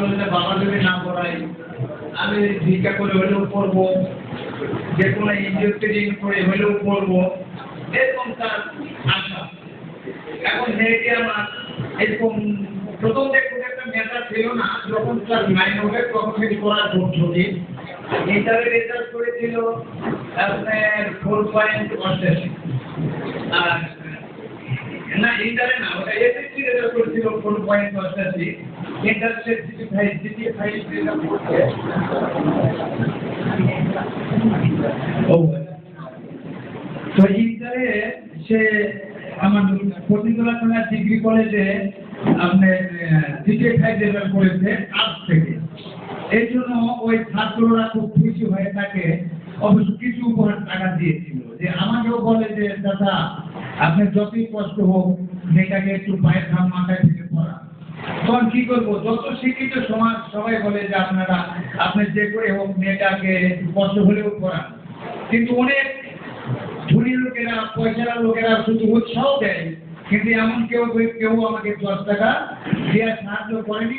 বলে বাবা যদি না পড়াই আমি ভিক্ষা করে হলেও পড়ব, যে কোনো ইঞ্জিনিয়ারিং করে হলেও পড়ব। এরকম তার আশা। এখন মেয়েকে আমার এরকম প্রথম দেখুন একটা মেধা ছিল না, যখন তার নাইন হবে, তখন পড়ার খুব ছুটি ইন্টারের রেজাল্ট করেছিল, আপনার ফোর পয়েন্ট অষ্টাশি আর না ইন্টারে না, ওটা এসএসসি রেজাল্ট করেছিল ফোর পয়েন্ট অষ্টাশি ইন্টার সে GP five GP five result করছে তো ইন্টারে সে আমার প্রতিতলা থানার ডিগ্রি কলেজে আপনার জিকে ফাইভ রেজাল্ট করেছে, আজ থেকে। এই জন্য ওই ছাত্ররা খুব খুশি হয়ে থাকে অবশ্য কিছু উপহার টাকা দিয়েছিল। যে আমাকেও বলে যে, দাদা, আপনি যতই কষ্ট হোক মেয়েটাকে একটু পায়ের ঘাম মাথায় থেকে পড়া তখন কি করব? যত শিক্ষিত সমাজ, সবাই বলে যে, আপনারা, আপনি যে করে হোক মেয়েটাকে কষ্ট হলেও পড়ান কিন্তু অনেক ধনী লোকেরা পয়সার লোকেরা শুধু উৎসাহ দেয়। কিন্তু এমন কেউ কেউ আমাকে দশ টাকা দেওয়ার সাহায্য করেনি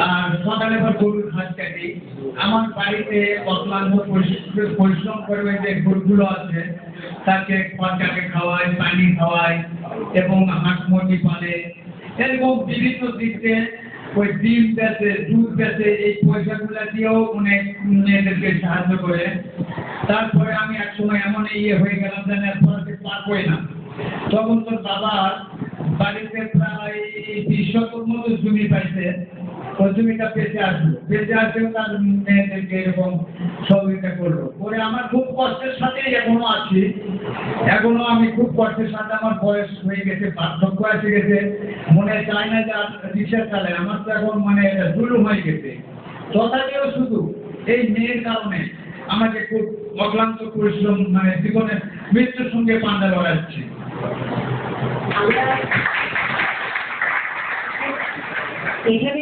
আর সকালে গরুর ঘাস কাটি আমার বাড়িতে পরিশ্রম- পরিশ্রম করে ওই যে গরুগুলো আছে, তাকে খাওয়াই, পানি খাওয়াই এবং হাঁস মুরগি পালে এরকম বিভিন্ন ওই ডিম দুধ এই পয়সাগুলো দিয়েও অনেক মেয়েদেরকে সাহায্য করে। তারপরে আমি এক সময় এমন ইয়ে হয়ে গেলাম যে পড়াতে পারবোই না। তখন তোর বাবা বাড়িতে প্রায় বিশ মতো জমি পাইছে। জমিটা বেঁচে আসলো। বেঁচে আসলেও তার মেয়েদেরকে এরকম সহযোগিতা করল। আমার খুব কষ্টের সাথেই এখনও আছি। এখনও আমি খুব কষ্টের সাথে আমার বয়স হয়ে গেছে, পার্থক্য এসে গেছে। মনে চায় না যে আমার তো এখন মানে হয়ে গেছে। তথাপিও শুধু এই মেয়ের কারণে আমাকে খুব অক্লান্ত পরিশ্রম মানে জীবনের মৃত্যুর সঙ্গে পান্ডা লড়াচ্ছি। এখানে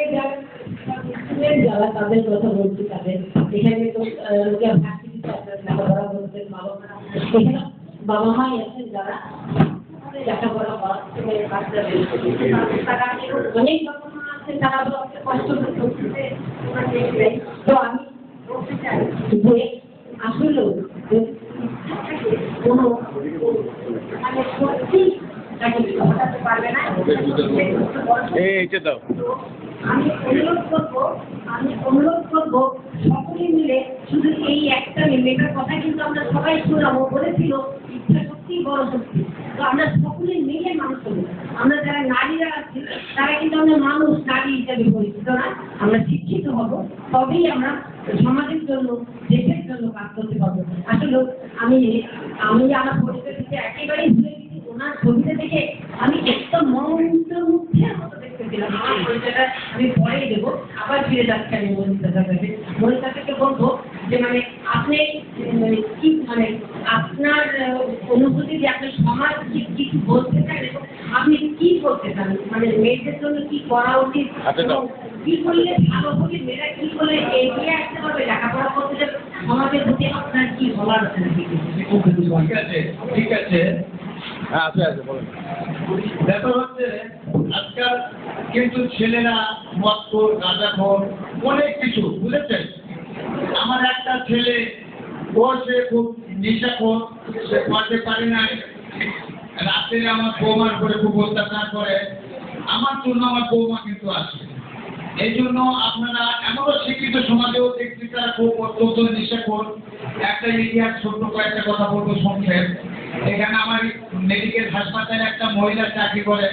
যারা তাদের কথা বলছি তাদের এখানে তো লোকে ভার্সিটিতে আপনার লেখাপড়া বাবা মা বাবা মাই আছেন যারা লেখাপড়া করাচ্ছে বাচ্চাদের তারা অনেক বাবা মা আছেন তারা তো কষ্ট আমি বলতে চাই যে আসলে কোনো মানে সত্যি তাকে ঘটাতে পারবে না। এই দাও। আমি অনুরোধ করব, আমি অনুরোধ করব সকলে মিলে শুধু এই একটা মেয়েটার কথা কিন্তু আমরা সবাই শুনলাম ও বলেছিল, ইচ্ছা শক্তি বড় শক্তি। তো আমরা সকলে মিলে মানুষ হব। আমরা যারা নারীরা আছি, তারা কিন্তু আমরা মানুষ, নারী হিসাবে পরিচিত না, আমরা শিক্ষিত হব, তবেই আমরা সমাজের জন্য, দেশের জন্য কাজ করতে পারব। আসলে আমি আমি আমার পরিচয় থেকে একেবারেই ভুলে গেছি। ওনার ছবিটা দেখে আমি একদম মন্ত্রমুগ্ধের মতো দেখতেছিলাম আমার পরিচয়টা আমি পরেই দেবো। আবার ফিরে যাচ্ছি আমি মনিতার কাছে। মনিতা থেকে বলব যে মানে আপনি উম, কি মানে আপনার অনুভূতি যে আপনি সমাজ কি কিছু বলতে চান এবং আপনি কি করতে চান? মানে মেয়েদের জন্য কি করা উচিত? কি করলে ভালো হবে? মেয়েরা কি করলে এগিয়ে আসতে পারবে? লেখাপড়া করতে যাবে সমাজের প্রতি আপনার কি বলার আছে ঠিক আছে ঠিক আছে। হ্যাঁ আজকাল কিন্তু ছেলেরা মদখোর গাঁজাখোর, অনেক কিছু, বুঝেছেন? আমার একটা ছেলে, ও সে খুব নেশাখোর, সে পড়তে পারে না রাত্রে আমার বৌমার করে খুব অত্যাচার করে। আমার জন্য আমার বৌমা কিন্তু আছে। এই জন্য আপনারা এমনও শিক্ষিত সমাজেও দেখছি তারা খুব অত্যন্ত নেশাখোর। একটা ইতিহাস ছোট্ট কয়েকটা কথা বলব সংক্ষেপ। এখানে আমার মেডিকেল হাসপাতালে একটা মহিলা চাকরি করে,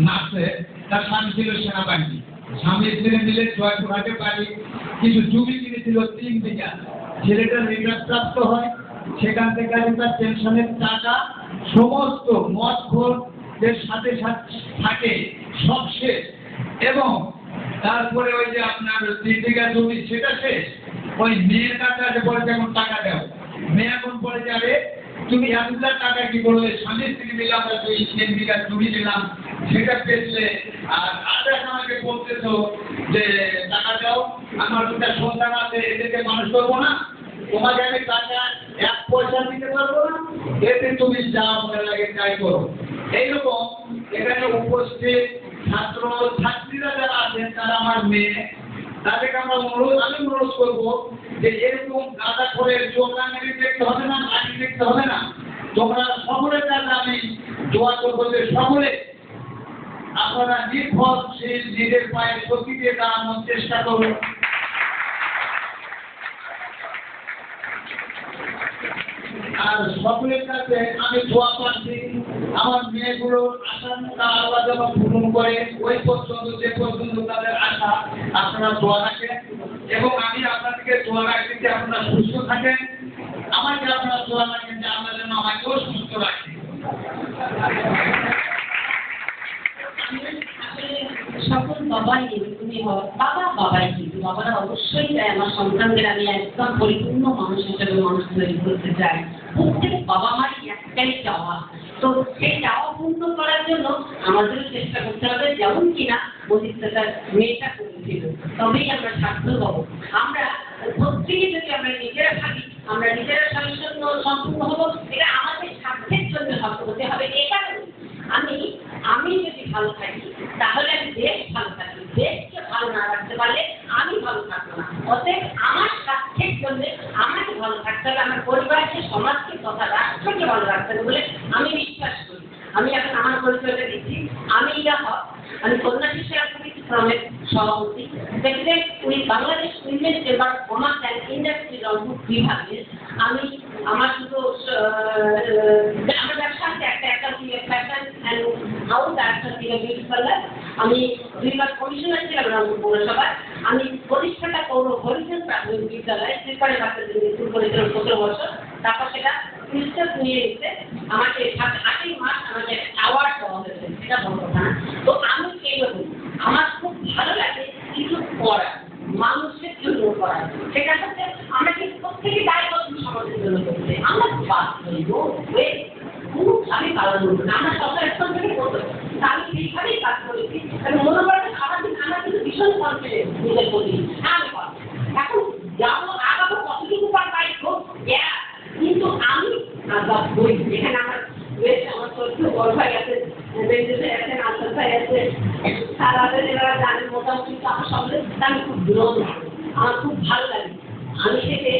নার্সে, তার স্বামী ছিল সেনাবাহিনী। স্বামী স্ত্রী মিলে জয়পুরহাটে বাড়ি কিছু জমি কিনেছিল তিন বিঘা। ছেলেটা রিটার্ন প্রাপ্ত হয়, সেখান থেকে আছে তার পেনশনের টাকা, সমস্ত মদ খোরদের সাথে সাথে থাকে, সব শেষ। এবং তারপরে ওই যে আপনার তিন বিঘা জমি, সেটা শেষ। ওই মেয়েটার কাছে বলে যেমন টাকা দাও মেয়ে এখন পরে যাবে তুমি এক হাজার টাকা কি করলে স্বামী স্ত্রী মিলাম দুই তিন বিঘা জমি দিলাম, সেটা পেয়েছে আর আদেশ আমাকে বলতেছো যে, টাকা দাও, আমার দুটা সন্তান আছে, এদেরকে মানুষ করব না। তোমাকে আমি টাকা এক পয়সা দিতে পারব না। এতে তুমি যা মনে লাগে তাই করো। এইরকম এখানে উপস্থিত ছাত্র ছাত্রীরা যারা আছেন, তারা আমার মেয়ে। তাদেরকে আমরা অনুরোধ, আমি অনুরোধ করব যে এরকম গাঁদা করে চোখাঙ্গি দেখতে হবে না, মাটি দেখতে হবে না। তোমরা সকলের কাছে আমি দোয়া করব যে সকলে আপনারা নির্ভরশীল, নিজের পায়ে দিয়ে দাঁড়ানোর চেষ্টা করুন আর সকলের কাছে আমি দোয়া পাচ্ছি। আমার মেয়েগুলোর আশঙ্কা আল্লাহ যেন পূরণ করে, ওই পর্যন্ত যে পর্যন্ত তাদের আশা আপনারা দোয়া রাখেন এবং আমি আপনাদেরকে দোয়া রাখছি যে আপনারা সুস্থ থাকেন। আমাকে আপনারা দোয়া রাখেন যে আমরা যেন আমাকেও সুস্থ রাখি। সকল বাবাই তুমি বাবা বাবাই কিন্তু বাবারা অবশ্যই চায় আমার সন্তানদের আমি একদম পরিপূর্ণ মানুষ হিসেবে মানুষ তৈরি করতে চাই। প্রত্যেক বাবা মারই একটাই চাওয়া। তো সেই চাওয়া করার জন্য আমাদেরও চেষ্টা করতে হবে, যেমন কিনা মজিদার মেয়েটা করেছিল তবেই আমরা সার্থক হব। আমরা প্রত্যেকে যদি আমরা নিজেরা থাকি আমরা নিজেরা স্বয়ংসম্পূর্ণ সম্পূর্ণ হব, এটা আমাদের স্বার্থের জন্য হতে হবে এটা আমি আমি যদি ভালো থাকি, তাহলে আমি দেশ ভালো থাকি। দেশকে ভালো না রাখতে পারলে আমি ভালো থাকব না। অতএব আমার স্বার্থের জন্য আমাকে ভালো থাকতে হবে, আমার পরিবারকে, সমাজকে তথা রাষ্ট্রকে ভালো রাখতে বলে আমি বিশ্বাস করি। আমি এখন আমার পরিচয়টা দিচ্ছি। আমি ইরা হক। আমি শিশু অ্যাক্টিভিটি ফ্রমের সভাপতি। President we Bangladesh women chamber commerce and industry Rangpur বিভাগে। আমি আমার শুধু আমার আছে, একটা একটা ফ্যাশন অ্যান্ড হাউস একটা ছিল বিউটি পার্লার। আমি দুইবার কমিশনার ছিলাম রংপুর পৌরসভায়। আমি প্রতিষ্ঠাতা পৌর হরিজন প্রাথমিক বিদ্যালয় শ্রীপাড়ি বাচ্চাদের স্কুল করেছিলাম সতেরো বছর। তারপর সেটা ক্রিস্টাস নিয়ে এসে আমাকে আটই মাস আমাকে অ্যাওয়ার্ড দেওয়া হয়েছে সেটা বড় কথা তো আমি এইরকম আমার খুব ভালো লাগে কিছু করা, মানুষের জন্য করা। সেটা হচ্ছে আমরা কিন্তু প্রত্যেকে দায়বদ্ধ সমাজের জন্য করতে, আমরা বাদ করি নো ওয়ে আমি পালন করব না, আমরা সরকার স্তর থেকে করব আমি সেইভাবেই কাজ করেছি। আমি মনে করেন আমার দিন আমার কিন্তু ভীষণ কনফিডেন্স নিজের প্রতি। হ্যাঁ আমি আমার বড় ভাই আছে বেঞ্জেসে আছে নাসর ভাই আছে। সারাদের এরা জানেন মোটামুটি আমার সঙ্গে আমি খুব আমার খুব ভালো লাগে। আমি থেকে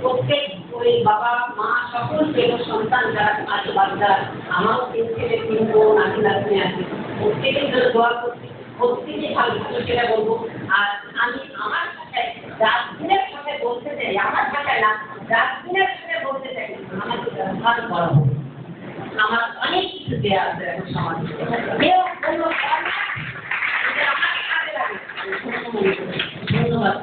প্রত্যেক ওই বাবা, মা, সকল প্রিয় সন্তান যারা আমারও তিন ছেলে, তিন বোন নাতি নাতনি আছে। প্রত্যেকের জন্য দোয়া ভালো সেটা বলব। আর আমি আমার ভাষায় ডাস্টবিনের সাথে বলতে চাই, আমার ভাষায় না ডাস্টবিনের সাথে বলতে চাই আমাকে আমার অনেক কিছু দেওয়া আছে এখন ধন্যবাদ।